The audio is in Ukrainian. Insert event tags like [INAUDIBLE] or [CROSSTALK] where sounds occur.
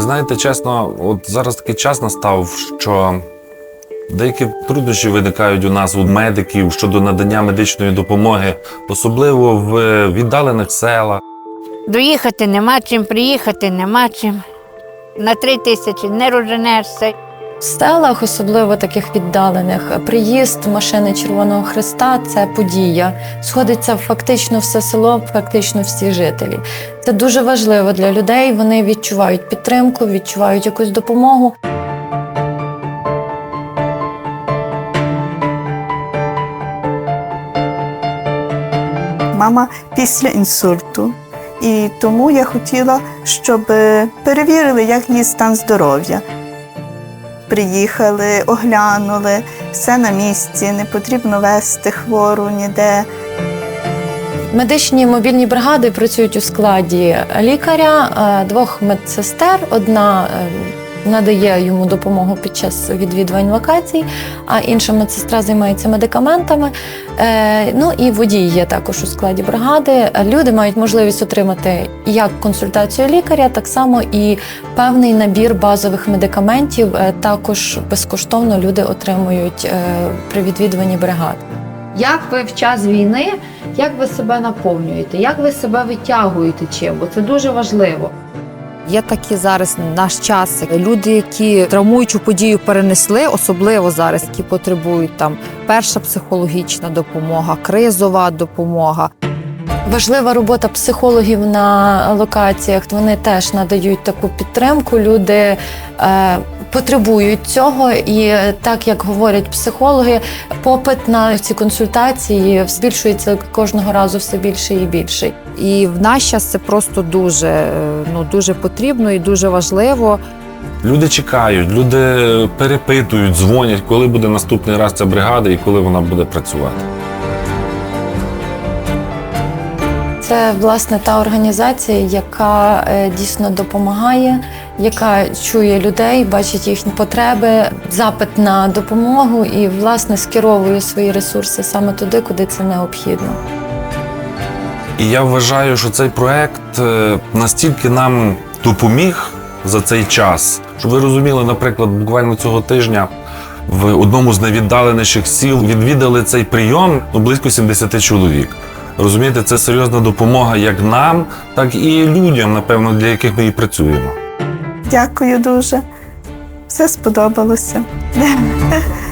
знаєте, чесно, от зараз такий час настав, що деякі труднощі виникають у нас, у медиків щодо надання медичної допомоги, особливо в віддалених селах. Доїхати нема чим, приїхати нема чим. На три тисячі не розженешся. В селах, особливо таких віддалених, приїзд машини Червоного Христа це подія. Сходиться фактично все село, фактично всі жителі. Це дуже важливо для людей. Вони відчувають підтримку, відчувають якусь допомогу. Мама після інсульту. І тому я хотіла, щоб перевірили, як її стан здоров'я. Приїхали, оглянули, все на місці, не потрібно вести хвору ніде. Медичні мобільні бригади працюють у складі лікаря, е, двох медсестер. Одна е, надає йому допомогу під час відвідувань локацій, а інша медсестра займається медикаментами. Е, Ну і водій є також у складі бригади. Люди мають можливість отримати як консультацію лікаря, так само і певний набір базових медикаментів. е, Також безкоштовно люди отримують е, при відвідуванні бригад. Як ви в час війни, як ви себе наповнюєте, як ви себе витягуєте чим? Бо це дуже важливо. Є такі зараз наш час. Люди, які травмуючу подію перенесли, особливо зараз, які потребують там перша психологічна допомога, кризова допомога. Важлива робота психологів на локаціях. Вони теж надають таку підтримку. Люди е, потребують цього, і так як говорять психологи, попит на ці консультації збільшується кожного разу все більше і більше. І в наш час це просто дуже, е, ну дуже потрібно і дуже важливо. Люди чекають, люди перепитують, дзвонять, коли буде наступний раз ця бригада і коли вона буде працювати. Це власне та організація, яка е, дійсно допомагає, яка чує людей, бачить їхні потреби, запит на допомогу і власне скеровує свої ресурси саме туди, куди це необхідно. І я вважаю, що цей проект е, настільки нам допоміг за цей час, щоб ви розуміли, наприклад, буквально цього тижня в одному з найвіддаленіших сіл відвідали цей прийом ну, близько 70 чоловік. Розумієте, це серйозна допомога як нам, так і людям, напевно, для яких ми і працюємо. Дякую дуже. Все сподобалося. [LAUGHS]